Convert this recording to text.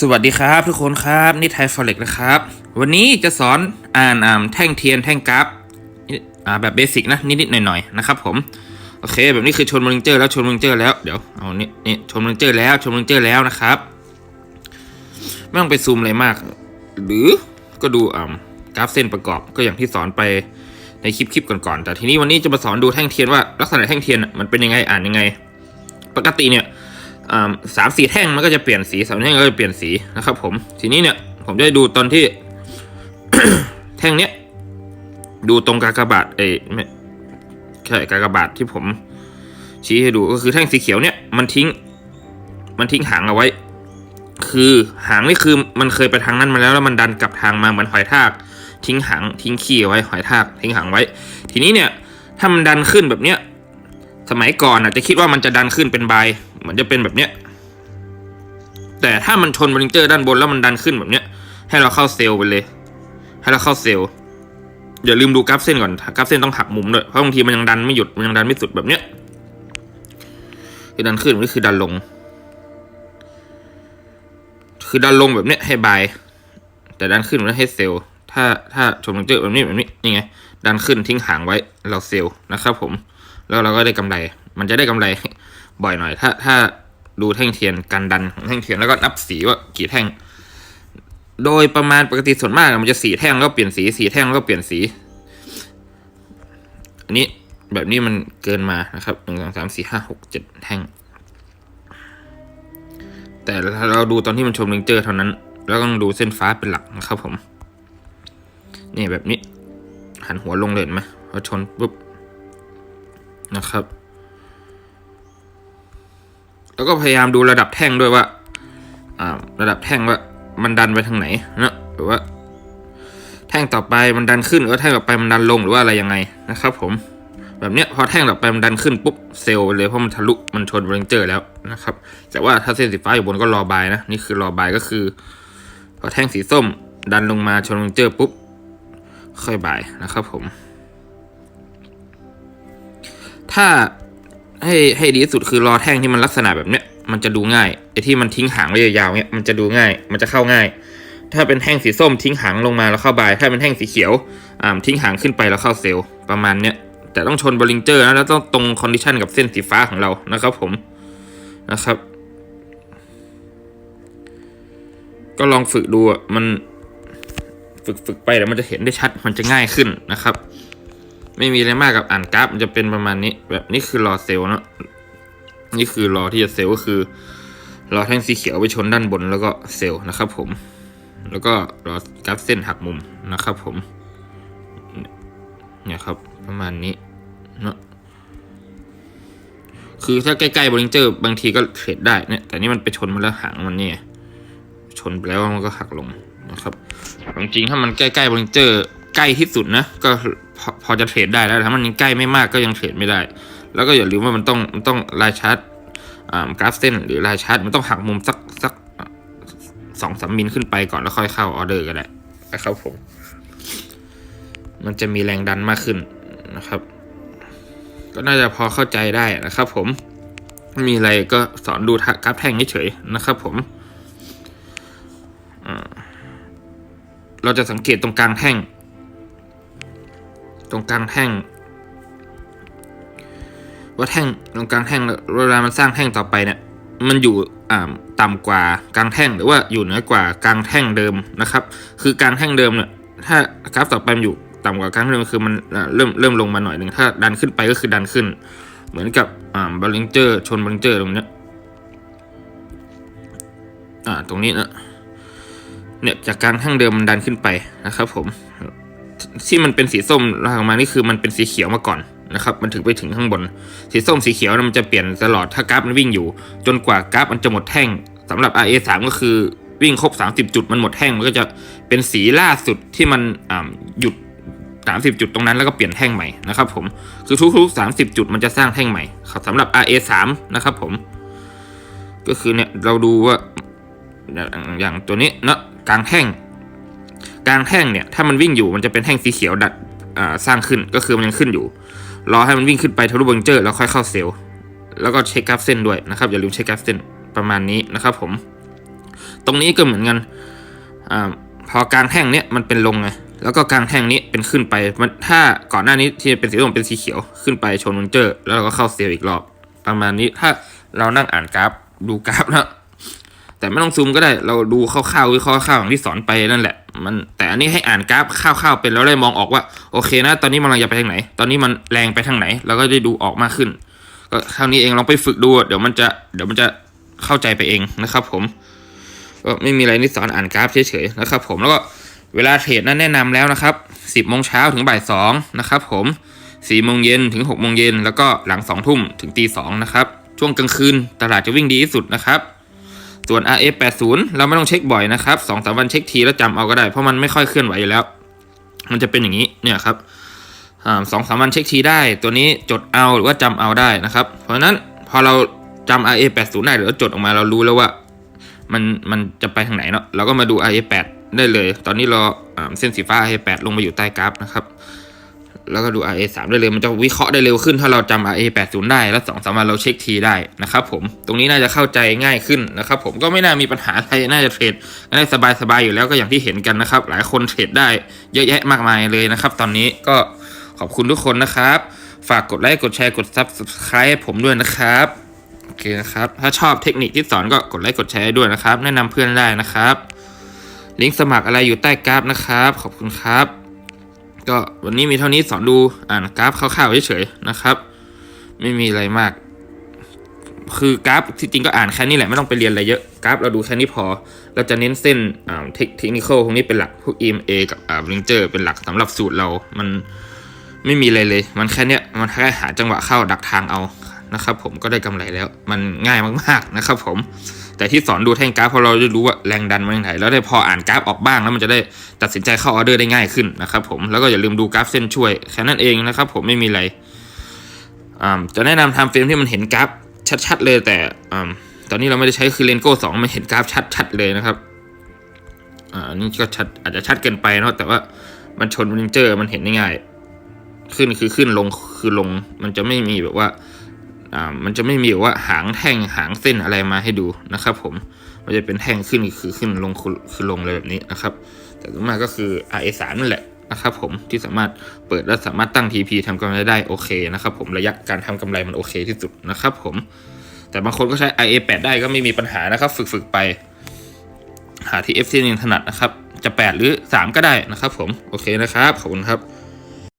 สวัสดีครับทุกคนครับ นี่ไทยฟอเร็กนะครับ วันนี้จะสอนอ่านอ่าแท่งเทียนแท่งกราฟอ่าแบบเบสิกนะนิดๆหน่อยๆนะครับผมโอเค แบบนี้คือชนบริเจอร์แล้วชนบริเจอร์แล้วเดี๋ยวเอานี่นี่ชนบริเจอร์แล้วชนบริเจอร์แล้วนะครับ ไม่ต้องไปซูมอะไรมาก หรือก็ดูอ่ากราฟเส้นประกอบก็อย่างที่สอนไปในคลิปคลิปก่อนๆแต่ทีนี้วันนี้จะมาสอนดูแท่งเทียนว่าลักษณะแท่งเทียนมันเป็นยังไงอ่านยังไง ปกติเนี่ย สามสี่แท่งมันก็จะเปลี่ยนสีสามแท่งก็จะเปลี่ยนสีนะครับผมทีนี้เนี่ยผมจะให้ดูตอนที่ แท่งเนี้ยดูตรงกากบาทเอ้ไม่ใช่กากบาทที่ผม ชี้ให้ดูก็คือแท่งสีเขียวเนี่ยมันทิ้ง มันทิ้งหางเอาไว้ คือหางนี่คือมันเคยไปทางนั้นมาแล้วแล้วมันดันกลับทางมาเหมือนหอยทาก ทิ้งหางทิ้งขี้เอาไว้หอยทาก ทิ้งหางไว้ ทีนี้เนี่ย ถ้ามันดันขึ้นแบบเนี้ยสมัยก่อนอาจจะคิดว่ามันจะดันขึ้นเป็นใบ เหมือนจะเป็นแบบเนี้ยแต่ถ้ามันชนบริงเจอร์ด้านบนแล้วมันดันขึ้นแบบเนี้ย ให้เราเข้าเซลล์ไปเลย ให้เราเข้าเซลล์อย่าลืมดูกราฟเส้นก่อนกราฟเส้นต้องหักมุมด้วยเพราะบางทีมันยังดันไม่หยุดมันยังดันไม่สุดแบบเนี้ยคือดันขึ้นนี่คือดันลง คือดันลงแบบเนี้ยให้บายแต่ดันขึ้นมันให้เซลล์ถ้าถ้าชนบริงเจอร์แบบนี้แบบนี้นี่ไง ดันขึ้นทิ้งหางไว้เราเซลล์นะครับ ผม แล้วเราก็ได้กำไร มันจะได้กำไร บ่อยหน่อย ถ้าถ้าดูแท่งเทียนการดันของแท่งเทียนแล้วก็นับสีว่ากี่แท่ง โดยประมาณปกติส่วนมากมันจะสีแท่งแล้วเปลี่ยนสีสีแท่งแล้วเปลี่ยนสีอันนี้แบบนี้มันเกินมานะครับหนึ่งสองสามสี่ห้าหกเจ็ดแท่ง แต่ถ้าเราดูตอนที่มันชมเลิงเจอร์เท่านั้น แล้วต้องดูเส้นฟ้าเป็นหลักนะครับผม นี่แบบนี้ หันหัวลงเลยไหมพอชนปุ๊บนะครับ แล้วก็พยายามดูระดับแท่งด้วยว่าระดับแท่งว่ามันดันไปทางไหนนะหรือว่า แท่งต่อไปมันดันขึ้นหรือว่าแท่งต่อไปมันดันลงหรือว่าอะไรยังไงนะครับ ผม แบบเนี้ยพอแท่งต่อไปมันดันขึ้นปุ๊บเซลล์ไปเลยเพราะมันทะลุมันชนบริงเจอร์แล้วนะครับแต่ว่าถ้าเส้นสีฟ้าอยู่บนก็รอบายนะนี่คือรอบายก็คือ พอแท่งสีส้มดันลงมาชนบริงเจอร์ปุ๊บค่อยบายนะครับ ผม ถ้า ให้ให้ดีที่สุดคือรอแท่งที่มันลักษณะแบบเนี้ยมันจะดูง่ายไอ้ที่มันทิ้งหางไว้ยาวๆเนี้ยมันจะดูง่าย มันจะเข้าง่าย ถ้าเป็นแท่งสีส้มทิ้งหางลงมาแล้วเข้าบายถ้าเป็นแท่งสีเขียวอ่าทิ้งหางขึ้นไปแล้วเข้าเซลล์ประมาณเนี้ยแต่ต้องชนบริงเจอร์นะแล้วต้องตรงคอนดิชันกับเส้นสีฟ้าของเรานะครับผมนะครับ ก็ลองฝึกดูอะมันฝึกฝึกไปแล้วมันจะเห็นได้ชัดมันจะง่ายขึ้นนะครับ ไม่มีอะไรมากกับอ่านกราฟมันจะเป็นประมาณนี้ แบบนี้คือรอเซลล์เนะนี่คือรอที่จะเซลล์ก็คือรอแท่งสีเขียวไปชนด้านบนแล้วก็เซลล์นะครับ ผม แล้วก็รอกราฟเส้นหักมุมนะครับ ผมเนี่ยครับประมาณนี้เนอะคือถ้าใกล้ๆบริงเจอร์บางทีก็เทรดได้เนี่ยแต่นี่มันไปชนมาแล้วหางมันเนี่ยชนไปแล้วมันก็หักลงนะครับจริงถ้ามันใกล้ๆบริงเจอร์ใกล้ที่สุดนะ ก็ พอพอจะเทรดได้แล้วถ้ามันยังใกล้ไม่มากก็ยังเทรดไม่ได้ แล้วก็อย่าลืมว่ามันต้องมันต้องลายชาร์ตกราฟเส้นหรือลายชาร์ตมันต้องหักมุมสักสักสองสามมิลขึ้นไปก่อนแล้วค่อยเข้าออเดอร์ก็ได้นะครับผม มันจะมีแรงดันมากขึ้นนะครับ ก็น่าจะพอเข้าใจได้นะครับ ผมมีอะไรก็สอนดูกราฟแท่งเฉยๆนะครับ ผมเราจะสังเกตตรงกลางแท่ง ตรงกลางแท่งว่าแท่งตรงกลางแท่งเวลามันสร้างแท่งต่อไปเนี่ยมันอยู่อ่าต่ำกว่ากลางแท่งหรือว่าอยู่เหนือกว่ากลางแท่งเดิมนะครับ คือกลางแท่งเดิมเนี่ยถ้ากราฟต่อไปมันอยู่ต่ำกว่ากลางแท่งเดิมคือมันเริ่มเริ่มลงมาหน่อยหนึ่งถ้าดันขึ้นไปก็คือดันขึ้น เหมือนกับอ่าบาลิงเจอร์ชนบาลิงเจอร์ตรงเนี้ยอ่าตรงนี้นะเนี่ยจากกลางแท่งเดิมมันดันขึ้นไปนะครับผม ที่มันเป็นสีส้มลากออกมานี่คือมันเป็นสีเขียวมาก่อนนะครับมันถึงไปถึงข้างบน สีส้มสีเขียวมันจะเปลี่ยนตลอดถ้ากราฟมันวิ่งอยู่ จนกว่ากราฟมันจะหมดแท่งสำหรับ RA 3ก็คือวิ่งครบ 30 จุดมันหมดแท่งมันก็จะเป็นสีล่าสุดที่มันหยุด 30 จุดตรงนั้นแล้วก็เปลี่ยนแท่งใหม่นะครับผมคือทุกๆ 30 จุดมันจะสร้างแท่งใหม่สำหรับ RA 3นะครับผมก็คือเนี่ยเราดูว่าอย่างตัวนี้เนาะกลางแท่ง กลางแท่งเนี่ยถ้ามันวิ่งอยู่มันจะเป็นแท่งสีเขียวดัดสร้างขึ้นก็คือมันยังขึ้นอยู่ รอให้มันวิ่งขึ้นไปทะลุเบังเจอร์แล้วค่อยเข้าเซลล์แล้วก็เช็คกราฟเส้นด้วยนะครับอย่าลืมเช็คกราฟเส้นประมาณนี้นะครับผมตรงนี้ก็เหมือนกันอพอกลางแท่งเนี้ยมันเป็นลงไงแล้วก็กลางแท่งนี้เป็นขึ้นไปมันถ้าก่อนหน้านี้ที่เป็นสีส้มเป็นสีเขียวขึ้นไปชนมอนิเตอร์แล้วเราก็เข้าเซลล์อีกรอบประมาณนี้ถ้าเรานั่งอ่านกราฟดูกราฟแล้ว แต่ไม่ต้องซูมก็ได้เราดูคร่าวๆวิเคราะห์คร่าวๆอย่างที่สอนไปนั่นแหละ มันแต่อันนี้ให้อ่านกราฟคร่าวๆเป็นแล้วได้มองออกว่าโอเคนะ ตอนนี้มันกำลังจะไปทางไหน ตอนนี้มันแรงไปทางไหน เราก็ได้ดูออกมากขึ้น ก็เท่านี้เองลองไปฝึกดู เดี๋ยวมันจะเดี๋ยวมันจะเข้าใจไปเองนะครับ ผมก็ไม่มีอะไรนี่สอนอ่านกราฟเฉยๆนะครับ ผมแล้วก็เวลาเทรดนั้นแนะนำแล้วนะครับ 10โมงเช้าถึงบ่าย2นะครับ ผม4โมงเย็นถึง6โมงเย็นแล้วก็หลัง2ทุ่มถึงตี2นะครับช่วงกลางคืนตลาดจะวิ่งดีที่สุดนะครับ ส่วน RF 80เราไม่ต้องเช็คบ่อยนะครับ2อสวันเช็คทีแล้วจำเอาก็ได้ เพราะมันไม่ค่อยเคลื่อนไหวอยู่แล้ว มันจะเป็นอย่างนี้เนี่ยครับสองสามวันเช็คทีได้ ตัวนี้จดเอาหรือว่าจำเอาได้นะครับ เพราะนั้นพอเราจำ RA 80ได้หรือจดออกมาเรารู้แล้วว่า มันมันจะไปทางไหนเนาะเราก็มาดู RA 8ได้เลย ตอนนี้เราเส้นสีฟ้า RA 8ลงมาอยู่ใต้กราฟนะครับ แล้วก็ดู RA 3ได้เลย มันจะวิเคราะห์ได้เร็วขึ้น ถ้าเราจำ RA 80ได้ แล้วสองสามวันเราเช็คทีได้นะครับผม ตรงนี้น่าจะเข้าใจง่ายขึ้นนะครับผม ก็ไม่น่ามีปัญหาอะไร น่าจะเทรดได้สบายๆอยู่แล้วก็อย่างที่เห็นกันนะครับ หลายคนเทรดได้เยอะแยะมากมายเลยนะครับ ตอนนี้ก็ขอบคุณทุกคนนะครับ ฝากกดไลค์ กดแชร์ กด subscribe ให้ผมด้วยนะครับโอเคนะครับ ถ้าชอบเทคนิคที่สอนก็กดไลค์ กดแชร์ด้วยนะครับ แนะนำเพื่อนได้นะครับ ลิงก์สมัครอะไรอยู่ใต้กราฟนะครับ ขอบคุณครับ ก็วันนี้มีเท่านี้สอนดูอ่านกราฟคร่าวๆเฉยๆนะครับ ไม่มีอะไรมาก คือกราฟที่จริงก็อ่านแค่นี้แหละไม่ต้องไปเรียนอะไรเยอะกราฟเราดูแค่นี้พอ เราจะเน้นเส้นอ่าเทคเทคนิคพวกนี้เป็นหลักพวก EMA กับอ่าลิงเจอร์เป็นหลักสำหรับสูตรเรา มันไม่มีอะไรเลย มันแค่เนี้ยมันแค่หาจังหวะเข้าดักทางเอานะครับ ผมก็ได้กำไรแล้ว มันง่ายมากๆนะครับ ผม แต่ที่สอนดูแท่งกราฟเพราะเราจะรู้ว่าแรงดันมันยังไงแล้วได้พออ่านกราฟออกบ้างแล้วมันจะได้ตัดสินใจเข้าออเดอร์ได้ง่ายขึ้นนะครับผมแล้วก็อย่าลืมดูกราฟเส้นช่วยแค่นั้นเองนะครับผมไม่มีอะไรจะแนะนำทำเฟรมที่มันเห็นกราฟชัดๆเลยแต่ตอนนี้เราไม่ได้ใช้คือเลนโก้สองมันเห็นกราฟชัดๆเลยนะครับอ่าอันนี่ก็ชัดอาจจะชัดเกินไปเนาะแต่ว่ามันชนวินเจอร์มันเห็นได้ง่ายขึ้นคือขึ้นลงคือลงมันจะไม่มีแบบว่า อ่ามันจะไม่มีว่าหางแท่งหางเส้นอะไรมาให้ดูนะครับผมมันจะเป็นแท่งขึ้นคือขึ้นลงคือลงอะไรแบบนี้นะครับ แต่ส่วนมากก็คือ RA 3 นั่นแหละนะครับผมที่สามารถเปิดและสามารถตั้ง TP ทำกำไรได้โอเคนะครับผมระยะการทำกำไรมันโอเคที่สุดนะครับผมแต่บางคนก็ใช้ IA 8 ได้ก็ไม่มีปัญหานะครับ ฝึกฝึกไป หาที่ F ที่นึงถนัดนะครับ จะ 8 หรือ 3 ก็ได้นะครับผม โอเคนะครับ ขอบคุณครับ